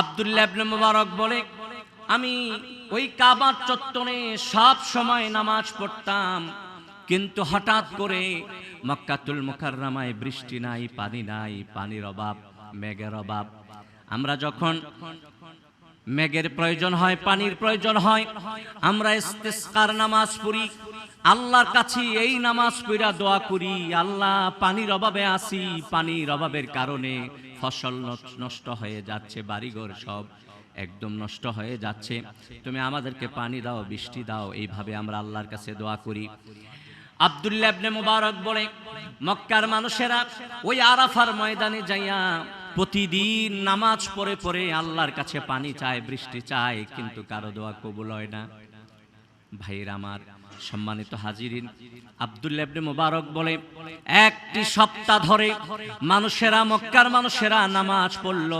আব্দুল্লাহ মুবারক বলে, আমি ওই কাবার চত্বরে সব সময় নামাজ পড়তাম, কিন্তু হঠাৎ করে মক্কাতুল মুকাররমায় বৃষ্টি নাই, পানি নাই, পানির অভাব, মেঘের অভাব। আমরা যখন মেঘের প্রয়োজন হয়, পানির প্রয়োজন হয়, আমরা ইস্তেসকার নামাজ পড়ি, আল্লাহর কাছে এই নামাজ পড়া দোয়া করি, আল্লাহ পানির অভাবে আসি পানির অভাবের কারণে ফসল নষ্ট- হয়ে যাচ্ছে, বাড়িঘর সব একদম নষ্ট হয়ে যাচ্ছে। তুমি আমাদেরকে পানি দাও, বৃষ্টি দাও, এইভাবে আমরা আল্লাহর কাছে দোয়া করি। আব্দুল্লাহ মুবারক বলে, মক্কার মানুষেরা ওই আরাফার ময়দানে যাইয়া প্রতিদিন নামাজ পড়ে পড়ে আল্লাহর কাছে পানি চায়, বৃষ্টি চায়, কিন্তু কারও দোয়া কবুল হয় না। ভাইয়ের আমার সম্মানিত হাজিরিন আবদুল্লাবনে মোবারক মুবারক বলে, একটি সপ্তাহ ধরে মানুষেরা, মক্কার মানুষেরা নামাজ পড়ল।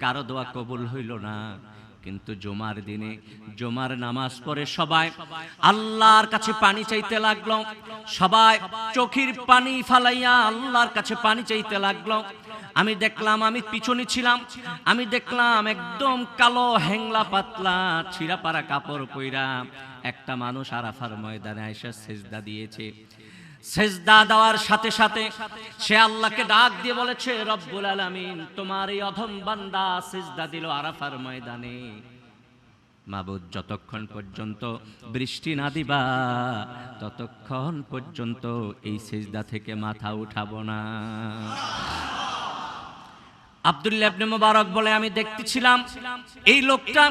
কারও দোয়া কবুল হইল না। কিন্তু জুমার দিনে, জুমার নামাজ পড়ে সবাই আল্লাহর কাছে পানি চাইতে লাগল। সবাই চোখের পানি ফালাইয়া আল্লাহর কাছে পানি চাইতে লাগল। আমি দেখলাম, আমি পিছনে ছিলাম। আমি দেখলাম একদম কালো হ্যাংলা পাতলা ছিঁড়া পাড়া কাপড় পইরা একটা মানুষ আরাফার ময়দানে আইসা সেজদা দিয়েছে। সেজদা দেওয়ার সাথে সাথে সে আল্লাহকে ডাক দিয়ে বলেছে, রব্বুল আলামিন, তোমার এই অধম বান্দা সেজদা দিল আরাফার ময়দানে। মাবুদ, যতক্ষণ পর্যন্ত বৃষ্টি না দিবা, ততক্ষণ পর্যন্ত এই সেজদা থেকে মাথা উঠাবো না। আব্দুল্লাহ ইবনে বলে, আমি দেখতেছিলাম এই লোকটা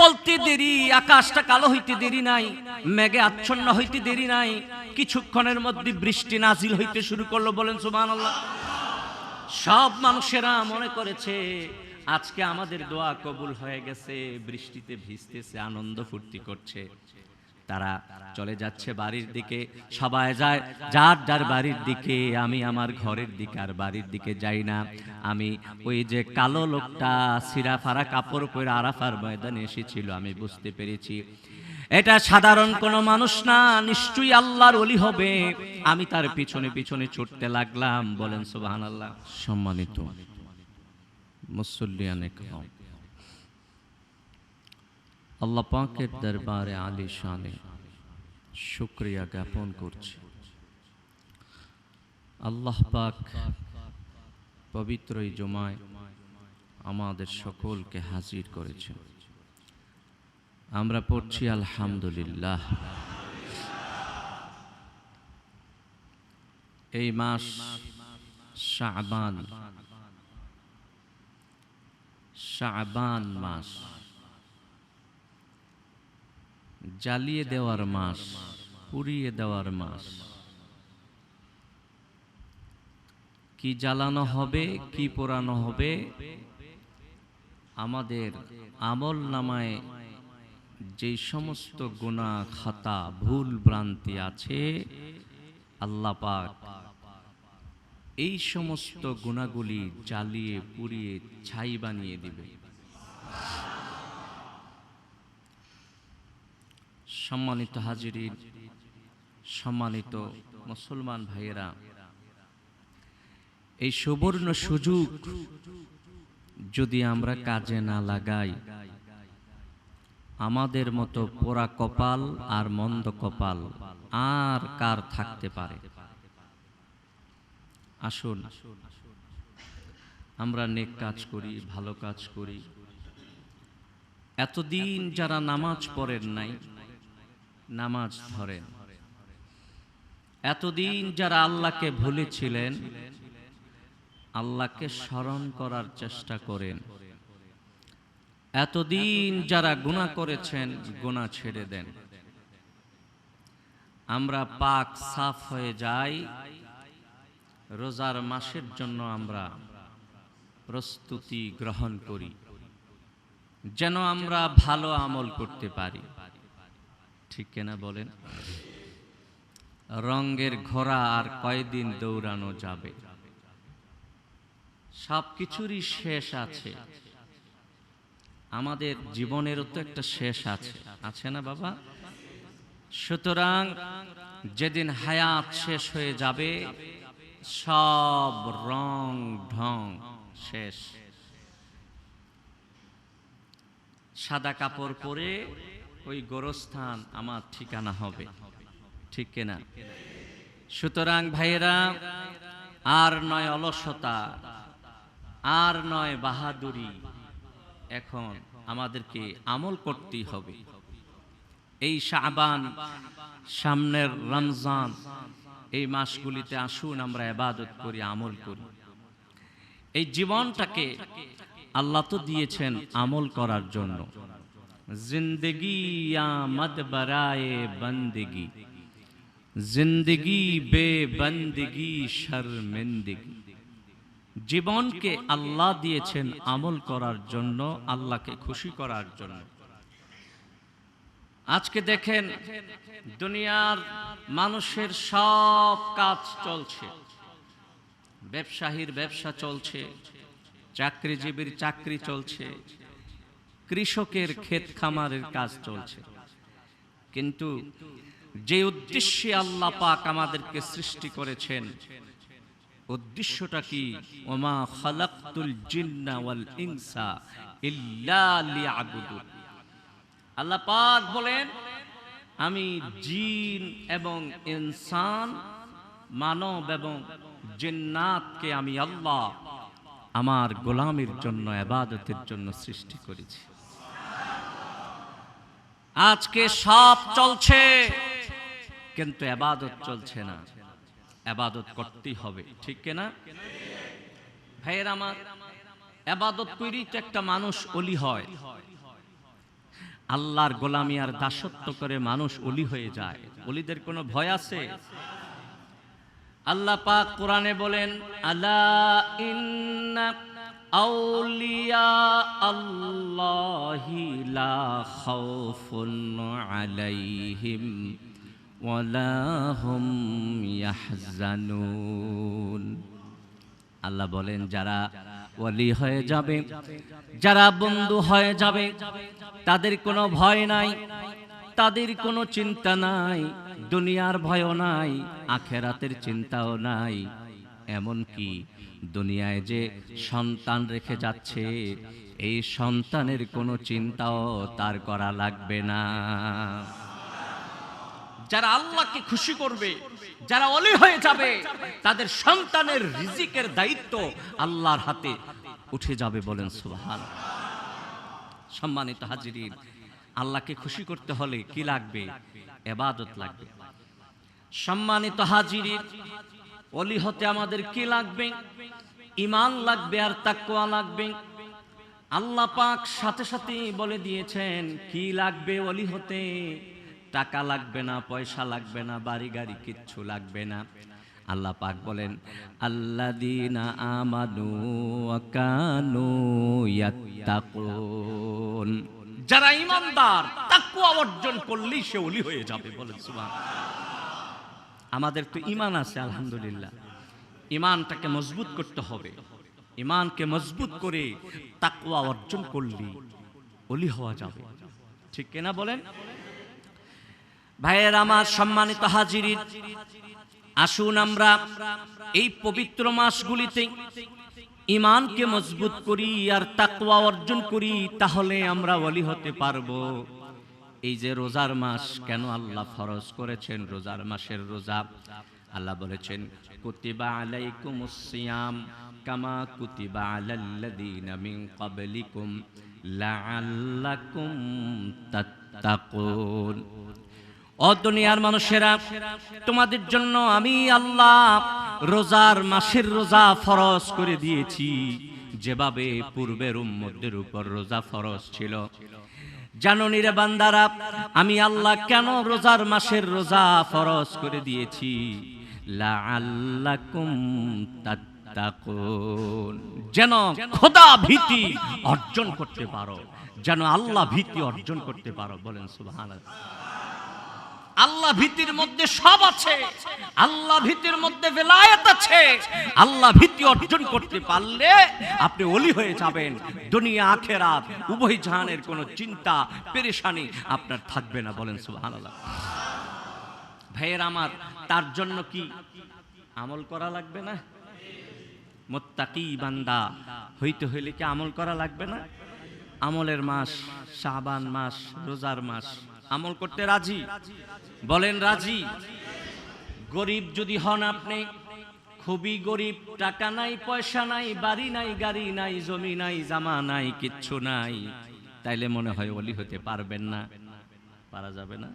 বলতে দেরি, আকাশটা কালো হইতে দেরি নাই, মেঘে আচ্ছন্ন হইতে দেরি নাই, কিছুক্ষণের মধ্যে বৃষ্টি নাজিল হইতে শুরু করল বলেন সুবহানাল্লাহ। সব মানুষেরা মনে করেছে, আজকে আমাদের দোয়া কবুল হয়ে গেছে, বৃষ্টিতে ভিজতেছে, আনন্দ ফুর্তি করছে। তারা চলে যাচ্ছে বাড়ির দিকে, সবাই যায়, যার যার বাড়ির দিকে, আমি আমার ঘরের দিকে আর বাড়ির দিকে যাই না। আমি ওই যে কালো লোকটা সিরা ফারা কাপড় পরে আরাফার ময়দানে এসেছিল, আমি বুঝতে পেরেছি। এটা সাধারণ কোনো মানুষ না, নিশ্চয়ই আল্লাহর অলি হবে। আমি তার পিছনে পিছনে ছুটতে লাগলাম, বলেন সুবাহান আল্লাহ সম্মানিত মুসল্লিয়ানে আল্লাহ পাকের দরবারে আলী শানে শুক্রিয়া জ্ঞাপন করছি। আল্লাহ পাক পবিত্র এই জমায় আমাদের সকলকে হাজির করেছেন। আমরা পড়ছি আলহামদুলিল্লাহ। এই মাস শাবান শাবান মাস। জ্বালিয়ে দেওয়ার মাস, পুড়িয়ে দেওয়ার মাস। কি জ্বালানো হবে, কি পোড়ানো হবে, আমাদের আমল নামায় যে সমস্ত গুণা খাতা, ভুল ভ্রান্তি আছে, আল্লাহ পাক এই সমস্ত গুণাগুলি জ্বালিয়ে, পুড়িয়ে, ছাই বানিয়ে দিবে সম্মানিত হাজিরিন, সম্মানিত মুসলমান ভাইয়েরা, এই সুবর্ণ সুযোগ যদি আমরা কাজে না লাগাই, আমাদের মতো পোড়া কপাল আর মন্দ কপাল আর কার থাকতে পারে? আসুন, আমরা নেক কাজ করি, ভালো কাজ করি। এতদিন যারা নামাজ পড়েন নাই নামাজ ধরেন। এতদিন যারা আল্লাহকে ভুলেছিলেন, আল্লাহকে স্মরণ করার চেষ্টা করেন। এতদিন যারা গুণা করেছেন গুণা ছেড়ে দেন। আমরা পাক সাফ হয়ে যাই, রোজার মাসের জন্য আমরা প্রস্তুতি গ্রহণ করি, যেন আমরা ভালো আমল করতে পারি। ঠিক কেনা বলেন? রঙ্গের ঘোড়া আর কয়দিন দৌড়ানো যাবে? সব কিছুরই শেষ আছে। আমাদের জীবনেরও তো একটা শেষ আছে। আছে না বাবা? সুতরাং যেদিন হায়াত শেষ হয়ে যাবে, সব রং ঢং শেষ। সাদা কাপড় পরে ওই গোরস্থান আমার ঠিকানা হবে। ঠিক কিনা? সুতরাং ভাইয়েরা, আর নয় অলসতা, আর নয় বাহাদুরি এখন আমাদেরকে আমল করতেই হবে। এই শাবান সামনের রমজান, এই মাসগুলিতে আসুন আমরা এবাদত করি, আমল করি। এই জীবনটাকে আল্লাহ তো দিয়েছেন আমল করার জন্য। জিন্দগি আমদ বরায়ে বন্দগি জিন্দগি বে বন্দগি শর্মিন্দগি জীবনকে আল্লাহ দিয়েছেন আমল করার জন্য আল্লাহকে খুশি করার জন্য আজকে দেখেন দুনিয়ার মানুষের সব কাজ চলছে ব্যবসায়ীর ব্যবসা চলছে চাকরিজীবীর চাকরি চলছে কৃষকের ক্ষেত খামারের কাজ চলছে। কিন্তু যে উদ্দেশ্যে আল্লাহ পাক আমাদেরকে সৃষ্টি করেছেন, উদ্দেশ্যটা কি? ওমা খালাকতুল জিন্না ওয়াল ইনসা ইল্লা আল্লাহ পাক বলেন, আমি জিন এবং ইনসান, মানব এবং জিন্নাতকে আমি আল্লাহ আমার গোলামের জন্য, এবাদতের জন্য সৃষ্টি করেছি। আজকে সব চলছে। কিন্তু এবাদত চলছে না। এবাদত করতেই হবে, ঠিক কিনা ভাইয়ের আমার, এবাদত করেই তো একটা মানুষ অলি হয়। আল্লাহর গোলামি আর দাসত্ব করে মানুষ অলি হয়ে যায়। অলিদের কোনো ভয় আছে? আল্লাহ পাক কোরআনে বলেন, আলা ইন্না আউলিয়া আল্লাহি লা খাউফুন আলাইহিম ওয়ালা হুম ইয়াহজানুন। আল্লাহ বলেন, যারা ওলি হয়ে যাবে, যারা বন্ধু হয়ে যাবে, তাদের কোনো ভয় নাই, তাদের কোনো চিন্তা নাই, দুনিয়ার ভয়ও নাই, আখেরাতের চিন্তাও নাই এমন কি দুনিয়ায় যে সন্তান রেখে যাচ্ছে, এই সন্তানের কোনো চিন্তাও তার করা লাগবে না। যারা আল্লাহকে খুশি করবে, যারা অলি হয়ে যাবে, তাদের সন্তানের রিজিকের দায়িত্ব আল্লাহর হাতে উঠে যাবে বলেন সুবহান। সম্মানিত হাজিরিন, আল্লাহকে খুশি করতে হলে কি লাগবে? এবাদত লাগবে। সম্মানিত হাজিরিন অলি হতে আমাদের কি লাগবে? ইমান লাগবে আর তাকওয়া লাগবে? আল্লাহ পাক সাথে সাথে বলে দিয়েছেন, কি লাগবে অলি হতে টাকা লাগবে না, পয়সা লাগবে না, বাড়ি গাড়ি কিচ্ছু লাগবে না। আল্লাহ পাক বলেন আল্লাদিনা আমানু কানু ইয়াত্তাকুন। যারা ইমানদার তাকওয়া অর্জন করলেই সে ওলি হয়ে যাবে, বলেন সুবহান আমাদের তো ইমান আছে আলহামদুলিল্লাহ। ইমানটাকে মজবুত করতে হবে। ইমানকে মজবুত করে তাকওয়া অর্জন করলি ওলি হওয়া যাবে। ঠিক কিনা বলেন? ভাইয়ের আমার সম্মানিত হাজিরিন আসুন আমরা এই পবিত্র মাসগুলিতে ইমানকে মজবুত করি আর তাকওয়া অর্জন করি তাহলে আমরা ওলি হতে পারব। এই যে রোজার মাস, কেন আল্লাহ ফরজ করেছেন? রোজার মাসের রোজা। আল্লাহ বলেছেন, কুতিবা আলাইকুমুস সিয়াম কামা কুতিবা আলাল্লাযীনা মিন ক্বাবলিকুম লাআল্লাকুম তাত্তাকুন। ও দুনিয়ার মানুষেরা, তোমাদের জন্য আমি আল্লাহ রোজার মাসের রোজা ফরজ করে দিয়েছি। যেভাবে পূর্বের উম্মদের উপর রোজা ফরজ ছিল জাননীরে বান্দারা, আমি আল্লাহ কেন রোজার মাসের রোজা ফরজ করে দিয়েছি? যেন খোদা ভীতি অর্জন করতে পারো, যেন আল্লাহ ভীতি অর্জন করতে পারো, বলেন সুবহানাল্লাহ। আল্লাহ ভীতির মধ্যে সব আছে। আল্লাহ ভীতির মধ্যে বেলায়েত আছে। আল্লাহ ভীতি অর্জন করতে পারলে আপনি অলি হয়ে যাবেন। দুনিয়া, আখেরাত, উভয় জাহানের কোনো চিন্তা, পেরেশানি আপনার থাকবে না বলেন সুবহানাল্লাহ। ভাইয়ের আমার, তার জন্য কি আমল করা লাগবে না? মোত্তাকি বান্দা, হইতে হইলে কি আমল করা লাগবে না? আমলের মাস, শাবান মাস, রোজার মাস আমল করতে রাজি? বলেন রাজি। গরিব যদি হন আপনি, খুবই গরিব, টাকা নাই, পয়সা নাই, বাড়ি নাই, গাড়ি নাই, জমি নাই, জামা নাই, কিচ্ছু নাই, তাইলে মনে হয় অলি হতে পারবেন না। পারা যাবে না।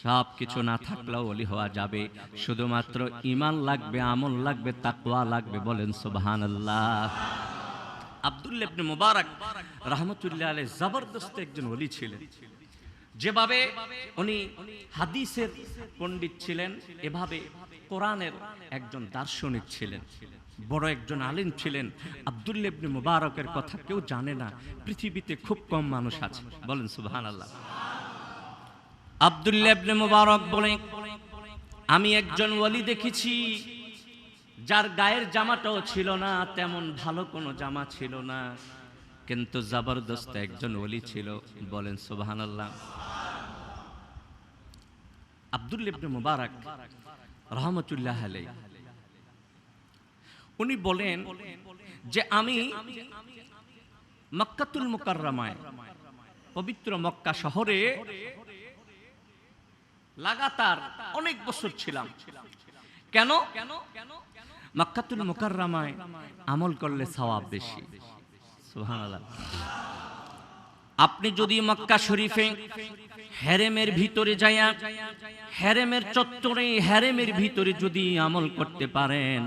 সব কিছু না থাকলেও অলি হওয়া যাবে। শুধুমাত্র ইমান লাগবে, আমল লাগবে, তাকওয়া লাগবে, বলেন সুবহান আল্লাহ আব্দুল্লাহ ইবনে মুবারক রহমতুল্লাহ আলাইহি জবরদস্ত একজন ওলি ছিলেন। যেভাবে উনি হাদিসের পণ্ডিত ছিলেন, এভাবে কোরআনের একজন দার্শনিক ছিলেন, বড় একজন আলিম ছিলেন। আব্দুল্লাহ ইবনে মুবারকের কথা কেউ জানে না, পৃথিবীতে খুব কম মানুষ আছে। বলেন, সুবহানাল্লাহ। আব্দুল্লাহ ইবনে মুবারক বলে, আমি একজন ওলি দেখেছি, যার গায়ের জামাটাও ছিল না, তেমন ভালো কোনো জামা ছিল না। কিন্তু জবরদস্ত একজন ওলি ছিল, বলেন, সুবহানাল্লাহ। আব্দুল ইবনে মুবারক রহমতুল্লাহ উনি বলেন যে আমি মক্কাতুল মুকাররমায়, পবিত্র মক্কা শহরে লাগাতার অনেক বছর ছিলাম। কেন? মক্কাতুল মুকাররমায় আমল করলে সওয়াব বেশি। আপনি যদি মক্কা শরীফে হেরেমের ভিতরে যাইয়া, হেরেমের চত্বরে হেরেমের ভিতরে যদি আমল করতে পারেন,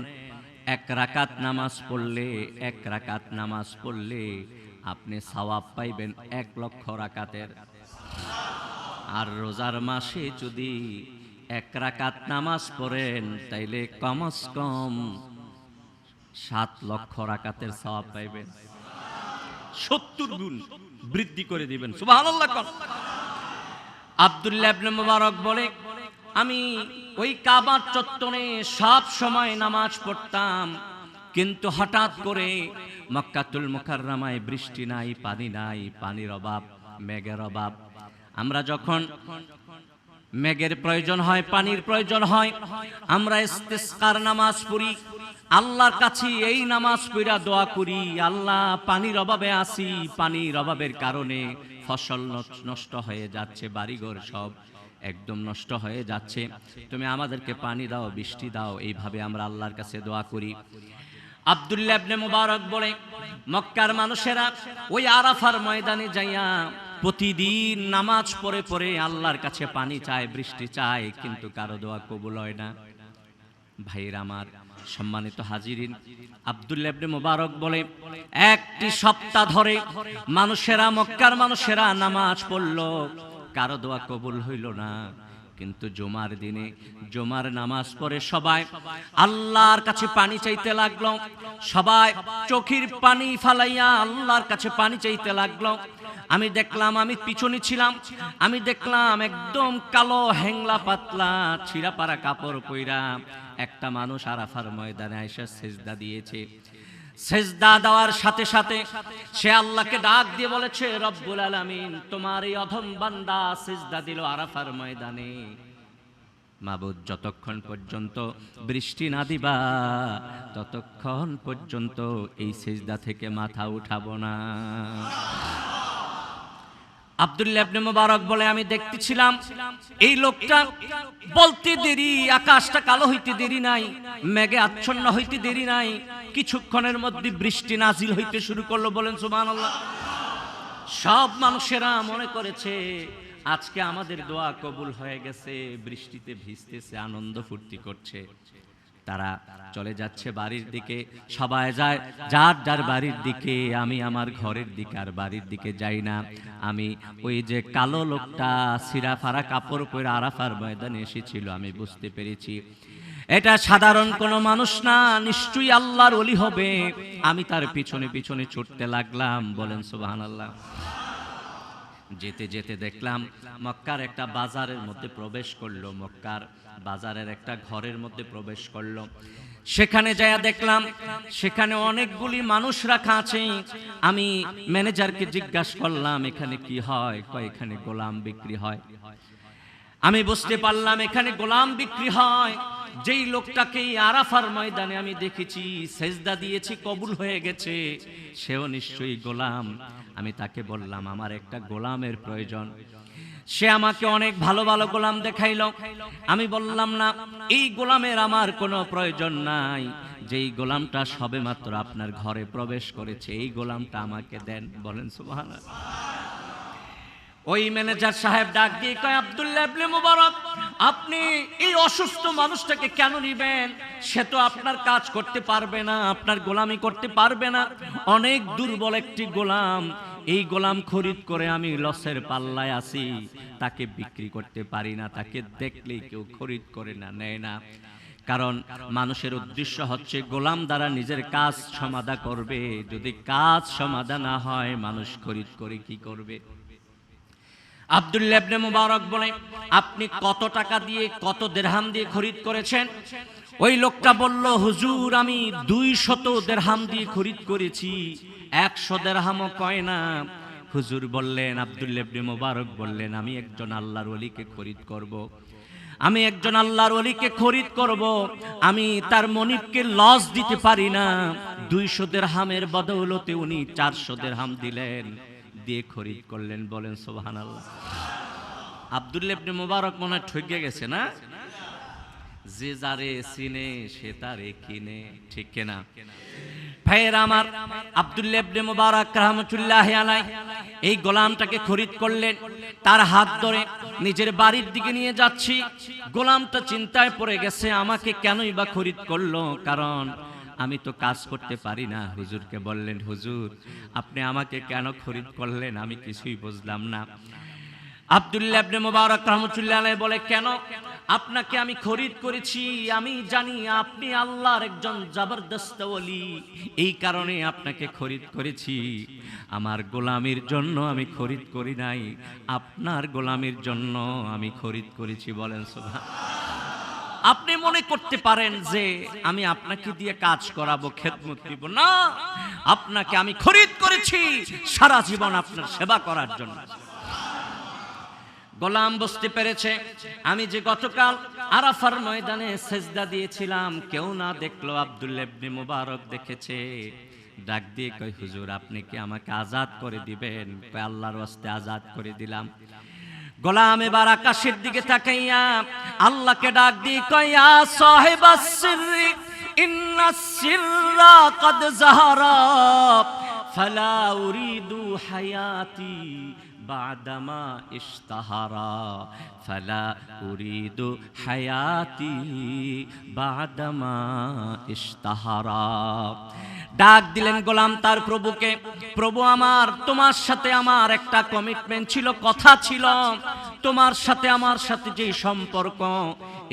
এক রাকাত নামাজ পড়লে, এক রাকাত নামাজ পড়লে আপনি সওয়াব পাইবেন এক লক্ষ রাকাতের। আর রোজার মাসে যদি এক রাকাত নামাজ পড়েন, তাইলে কমস কম সাত লক্ষ রাকাতের সওয়াব পাইবেন। সত্তর গুণ বৃদ্ধি করে দিবেন। মুবারক বলে, আমি ওই কাবার চত্বরে সব সময় নামাজ পড়তাম, কিন্তু হঠাৎ করে মক্কাতুল মুকাররমায় বৃষ্টি নাই, পানি নাই, পানির অভাব, মেঘের অভাব। আমরা যখন মেঘের প্রয়োজন হয়, পানির প্রয়োজন হয়, আমরা নামাজ পড়ি। আল্লাহর কাছে এই নামাজ পড়া দোয়া করি, আল্লাহ পানির অভাবে আসি পানির অভাবের কারণে ফসল নষ্ট- হয়ে যাচ্ছে, বাড়িঘর সব একদম নষ্ট হয়ে যাচ্ছে। তুমি আমাদেরকে পানি দাও, বৃষ্টি দাও, এইভাবে আমরা আল্লাহর কাছে দোয়া করি। আব্দুল্লাহ ইবনে মুবারক বলে, মক্কার মানুষেরা ওই আরাফার ময়দানে যাইয়া প্রতিদিন নামাজ পড়ে পড়ে আল্লাহর কাছে পানি চায়, বৃষ্টি চায়, কিন্তু কারও দোয়া কবুল হয় না। ভাইয়ের আমার সম্মানিত হাজিরিন আবদুল্লাবনে মুবারক বলে, একটি সপ্তাহ ধরে মানুষেরা, মক্কার মানুষেরা নামাজ পড়ল, কারও দোয়া কবুল হইল না। কিন্তু জুমার দিনে, জুমার নামাজ পড়ে সবাই আল্লাহর কাছে পানি চাইতে লাগল। সবাই চোখের পানি ফালাইয়া আল্লাহর কাছে পানি চাইতে লাগল। আমি দেখলাম আমি পিছনে ছিলাম। আমি দেখলাম একদম কালো হ্যাংলা পাতলা ছিঁড়া পাড়া কাপড় পইরা একটা মানুষ আরাফার ময়দানে আইসা সেজদা দিয়েছে। সেজদা দেওয়ার সাথে সাথে সে আল্লাহকে ডাক দিয়ে বলেছে, রব্বুল আলামিন, তোমার এই অধম বান্দা সেজদা দিল আরাফার ময়দানে। মাবুদ, যতক্ষণ পর্যন্ত বৃষ্টি না দিবা, ততক্ষণ পর্যন্ত এই সেজদা থেকে মাথা উঠাবো না। আব্দুল্লাহ ইবনে মুবারক বলে, আমি দেখতেছিলাম এই লোকটা বলতে দেরি, আকাশটা কালো হইতে দেরি নাই, মেঘে আচ্ছন্ন হইতে দেরি নাই, কিছুক্ষণের মধ্যে বৃষ্টি নাজিল হইতে শুরু করল, বলেন সুবহানাল্লাহ। সব মানুষেরা মনে করেছে, আজকে আমাদের দোয়া কবুল হয়ে গেছে, বৃষ্টিতে ভিজতেছে, আনন্দ ফুর্তি করছে। তারা চলে যাচ্ছে বাড়ির দিকে, সবাই যায়, যার যার বাড়ির দিকে, আমি আমার ঘরের দিকে আর বাড়ির দিকে যাই না। আমি ওই যে কালো লোকটা সিরা ফারা কাপড় পরে আরাফার ময়দানে এসেছিল, আমি বুঝতে পেরেছি। এটা সাধারণ কোনো মানুষ না, নিশ্চয়ই আল্লাহর অলি হবে। আমি তার পিছনে পিছনে ছুটতে লাগলাম, বলেন সুবহানাল্লাহ। যেতে যেতে দেখলাম, মক্কার একটা বাজারের মধ্যে প্রবেশ করল মক্কার। বাজারের একটা ঘরের মধ্যে প্রবেশ করল। সেখানে যায়া দেখলাম, সেখানে অনেকগুলি মানুষ রাখা আছে। আমি ম্যানেজারকে জিজ্ঞাসা করলাম, এখানে কি হয়? এখানে গোলাম বিক্রি হয়। আমি বুঝতে পারলাম, এখানে গোলাম বিক্রি হয়। যেই লোকটাকে আরাফার ময়দানে আমি দেখেছি, সেজদা দিয়েছি, কবুল হয়ে গেছে। সেও নিশ্চয়ই গোলাম। আমি তাকে বললাম, আমার একটা গোলামের প্রয়োজন। সে আমাকে অনেক ভালো ভালো গোলাম দেখাইল। আমি বললাম, না, এই গোলামের আমার কোনো প্রয়োজন নাই। যেই গোলামটা সবেমাত্র আপনার ঘরে প্রবেশ করেছে, এই গোলামটা আমাকে দেন। বলেন, সুবহানাল্লাহ। ওই ম্যানেজার সাহেব ডাক দিয়ে কয়, আব্দুল্লাহ ইবনে মুবারক, আপনি এই অসুস্থ মানুষটাকে কেন নিবেন? সে তো আপনার কাজ করতে পারবে না, আপনার গোলামি করতে পারবে না। অনেক দুর্বল একটি গোলাম এই গোলাম খরিদ করে আমি লসের পাল্লায় আছি। তাকে বিক্রি করতে পারি না, তাকে দেখলেই কেউ খরিদ করে না, নেয় না। কারণ মানুষের উদ্দেশ্য হচ্ছে গোলাম দ্বারা নিজের কাজ সমাধা করবে। যদি কাজ সমাধা না হয়, মানুষ খরিদ করে কি করবে? আব্দুল্লাহ ইবনে মুবারক বলে, আপনি কত টাকা দিয়ে, কত দেরহাম দিয়ে খরিদ করেছেন? ওই লোকটা বলল, হুজুর, আমি দুই শত দেরহাম দিয়ে খরিদ করেছি। একশো দেরহামও কয় না। হুজুর বললেন আব্দুল্লাহ মোবারক বললেন, আমি একজন আল্লাহর অলিকে খরিদ করব। আমি একজন আল্লাহর অলিকে খরিদ করব। আমি তার মনিবকে লস দিতে পারি না। দুইশো দেরহামের বদৌলতে উনি চারশো দেরহাম দিলেন। দিয়ে খরিদ করলেন, বলেন সোহান আল্লাহ আবদুল্লাহ মোবারক মনে হয় ঠকে গেছে না? যে যারে চিনে, সে তারে কিনে, ঠিক কিনা? ভাইয়ের আমার আব্দুল্লাহ ইবনে মুবারক রাহমাতুল্লাহি আলাই এই গোলামটাকে খরিদ করলেন, তার হাত ধরে নিজের বাড়ির দিকে নিয়ে যাচ্ছি। গোলামটা চিন্তায় পড়ে গেছে, আমাকে কেনই বা খরিদ করল? কারণ আমি তো কাজ করতে পারি না। হুজুরকে বললেন, হুজুর, আপনি আমাকে কেন খরিদ করলেন? আমি কিছুই বুঝলাম না। আব্দুল্লাহ ইবনে মুবারক রাহমাতুল্লাহ আলাইহি বলে, কেন? আপনাকে আমি খরিদ করেছি, আমি জানি আপনি আল্লাহর একজন জবরদস্ত ওলি। এই কারণে আপনাকে খরিদ করেছি। আমার গোলামের জন্য আমি খরিদ করি নাই, আপনার গোলামের জন্য আমি খরিদ করেছি বলেন সুবহান। আপনি মনে করতে পারেন যে আমি আপনাকে দিয়ে কাজ করাবো, খেদমত দিব। না, আপনাকে আমি খরিদ করেছি সারা জীবন আপনার সেবা করার জন্য। গোলাম বুঝতে পেরেছে। আমি যে গতকাল আরাফার ময়দানে সেজদা দিয়েছিলাম, কেউ না দেখল আব্দুল্লাহ ইবনে মুবারক দেখেছে। ডাক দিয়ে কই হুজুর, আপনি কি আমাকে আজাদ করে দিবেন? কই আল্লাহর ওয়াস্তে আজাদ করে দিলাম। গোলাম এবার আকাশের দিকে তাকাইয়া আল্লাহকে ডাক দিয়ে কইয়া সিররি, ইন্না সিররা কদ জাহারা, ফালা উরিদু হায়াতি বাদামা ইশতাহারা ফালা উরিদু হায়াতি বাদামা ইশতাহারা ডাক দিলেন গোলাম তার প্রভুকে, প্রভু আমার, তোমার সাথে আমার একটা কমিটমেন্ট ছিল, কথা ছিল। তোমার সাথে আমার সাথে যে সম্পর্ক,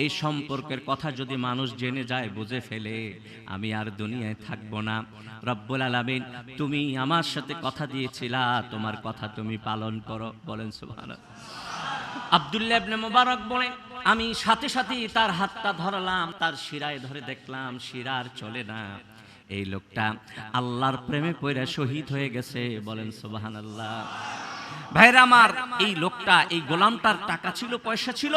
এই সম্পর্কের কথা যদি মানুষ জেনে যায়, বুঝে ফেলে, আমি আর দুনিয়ায় থাকব না। রব্বুল আলামিন, তুমি আমার সাথে কথা দিয়েছিলা, তোমার কথা তুমি পালন করো, বলেন সুবহানাল্লাহ। আব্দুল্লাহ ইবনে মুবারক বলে, আমি সাথে সাথে তার হাতটা ধরলাম, তার শিরায় ধরে দেখলাম শিরার চলে না। এই লোকটা আল্লাহর প্রেমে পড়ে শহীদ হয়ে গেছে, বলেন সুবহানাল্লাহ। ভাইরা আমার, এই লোকটা, এই গোলামটার টাকা ছিল, পয়সা ছিল,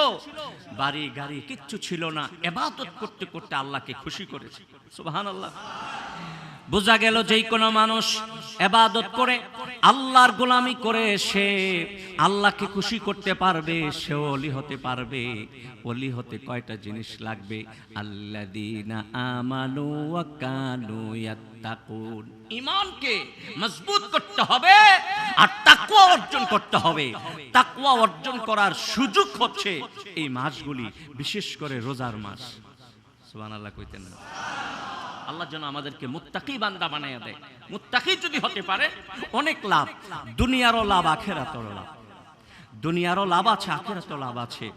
বাড়ি, গাড়ি, কিচ্ছু ছিল না। এবাদত করতে করতে আল্লাহকে খুশি করেছে। সুবহানাল্লাহ। বোঝা গেল যেই কোনো মানুষ এবাদত করে, আল্লাহর গোলামি করে, সে আল্লাহকে খুশি করতে পারবে, সে অলি হতে পারবে। অলি হতে কয়টা জিনিস লাগবে? আল্লাদিনা ঈমানকে মজবুত করতে হবে আর তাকওয়া অর্জন করতে হবে। তাকওয়া অর্জন করার সুযোগ হচ্ছে এই মাসগুলি, বিশেষ করে রোজার মাস। সুবহানাল্লাহ কইতেন না। আল্লাহ যেন আমাদেরকে মুত্তাকি বান্দা বানাইয়া দেয়। মুত্তাকি যদি হতে পারে, অনেক লাভ। দুনিয়ারও লাভ, আখেরাতেরও লাভ। দুনিয়ারও লাভ আছে আখেরাতেও লাভ আছে।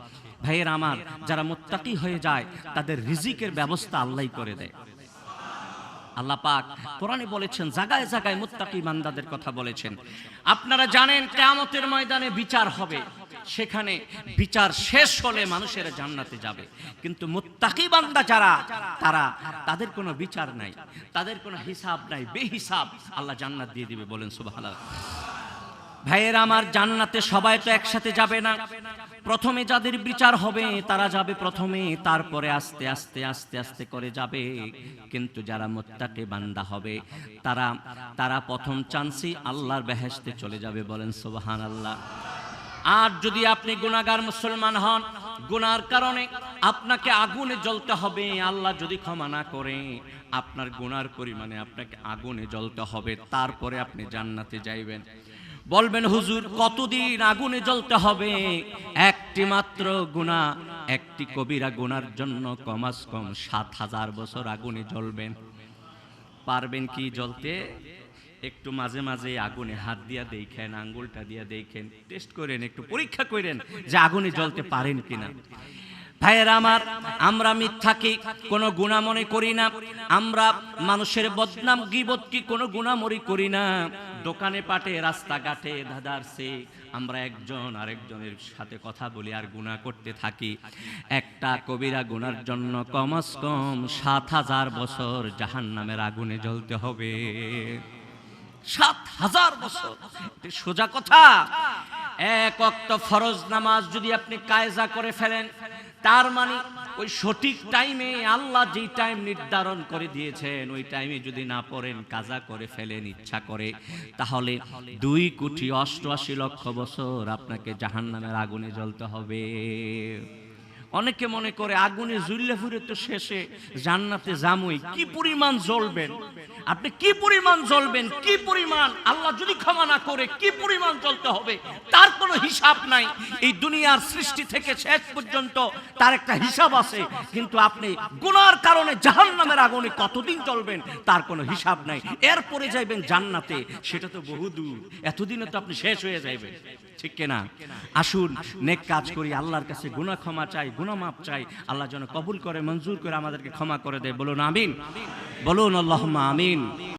ভাইয়ের আমার, যারা মুত্তাকি হয়ে যায়, তাদের রিজিকের ব্যবস্থা আল্লাহই করে দেয়। আল্লাহ পাক কোরআনে বলেছেন জায়গায় জায়গায় মুত্তাকি বান্দাদের কথা বলেছেন। আপনারা জানেন, কিয়ামতের ময়দানে বিচার হবে। সেখানে বিচার শেষ হলে মানুষের জান্নাতে যাবে। কিন্তু মুত্তাকি বান্দা যারা, তারা তাদের কোনো বিচার নাই, তাদের কোনো হিসাব নাই, বেহিসাব আল্লাহ জান্নাত দিয়ে দিবে বলেন সুবহানাল্লাহ। ভাইয়ের, আমার জান্নাতে সবাই তো একসাথে যাবে না। প্রথমে যাদের বিচার হবে, তারা যাবে প্রথমে, তারপরে আস্তে আস্তে আস্তে আস্তে করে যাবে। কিন্তু যারা মোত্তাকে বান্দা হবে, তারা তারা প্রথম চান্সই আল্লাহর বেহেশতে চলে যাবে বলেন সুবহান আল্লাহ আর যদি আপনি গুণাগার মুসলমান হন গুনার কারণে আপনাকে আগুনে জ্বলতে হবে। আল্লাহ যদি ক্ষমা না করে, আপনার গুনার পরিমাণে আপনাকে আগুনে জ্বলতে হবে। তারপরে আপনি জান্নাতে যাইবেন। বলবেন, হুজুর, কতদিন আগুনে জ্বলতে হবে? একটি মাত্র গুণা একটি কবিরা গুনার জন্য কমাস কম সাত হাজার বছর আগুনে জ্বলবেন। পারবেন কি জ্বলতে? একটু মাঝে মাঝে আগুনে হাত দিয়া দেখেন, আঙ্গুলটা দিয়া দেখেন টেস্ট করেন, একটু পরীক্ষা করেন যে আগুনে জ্বলতে পারেন কিনা। ভাইয়েরা আমার, আমরা মিথ্যাকে কোনো গুণা মনে করি না, আমরা মানুষের বদনাম গিবত কি কোনো গুণা মনে করি না। দোকানে পাটে, রাস্তাঘাটে ধাদারসে আমরা একজন আরেকজনের সাথে কথা বলি আর গুণা করতে থাকি। একটা কবিরা গুনার জন্য কমস কম সাত হাজার বছর জাহান নামের আগুনে জ্বলতে হবে। সাত হাজার বছর। সোজা কথা। এক অক্ত ফরজ নামাজ যদি আপনি কায়জা করে ফেলেন, তার মানে ওই সঠিক টাইমে আল্লাহ যেই টাইম নির্ধারণ করে দিয়েছেন, ওই টাইমে যদি না পড়েন, কাজা করে ফেলেন, ইচ্ছা করে, তাহলে দুই কোটি অষ্টআশি লক্ষ বছর আপনাকে জাহান্নামের আগুনে জ্বলতে হবে। অনেকে মনে করে আগুনে জুল্লে ফুরে তো শেষে জান্নাতে জামুই কি পরিমাণ জ্বলবেন? আপনি কি পরিমাণ জ্বলবেন? কি পরিমাণ? আল্লাহ যদি ক্ষমা না করে, কি পরিমাণ জ্বলতে হবে? তার কোনো হিসাব নাই। এই দুনিয়ার সৃষ্টি থেকে শেষ পর্যন্ত তার একটা হিসাব আছে। কিন্তু আপনি গুনার কারণে জাহান্নামের আগুনে কতদিন জ্বলবেন, তার কোনো হিসাব নাই। এরপরে যাইবেন জান্নাতে। সেটা তো বহু দূর এতদিনে তো আপনি শেষ হয়ে যাইবেন। ঠিক কিনা? আসুন, নেক কাজ করি, আল্লাহর কাছে গুণা ক্ষমা চাই গুণা মাপ চাই, আল্লাহ যেন কবুল করে, মঞ্জুর করে আমাদেরকে ক্ষমা করে দেয়। বলুন, আমিন। বলুন আল্লাহ আমিন।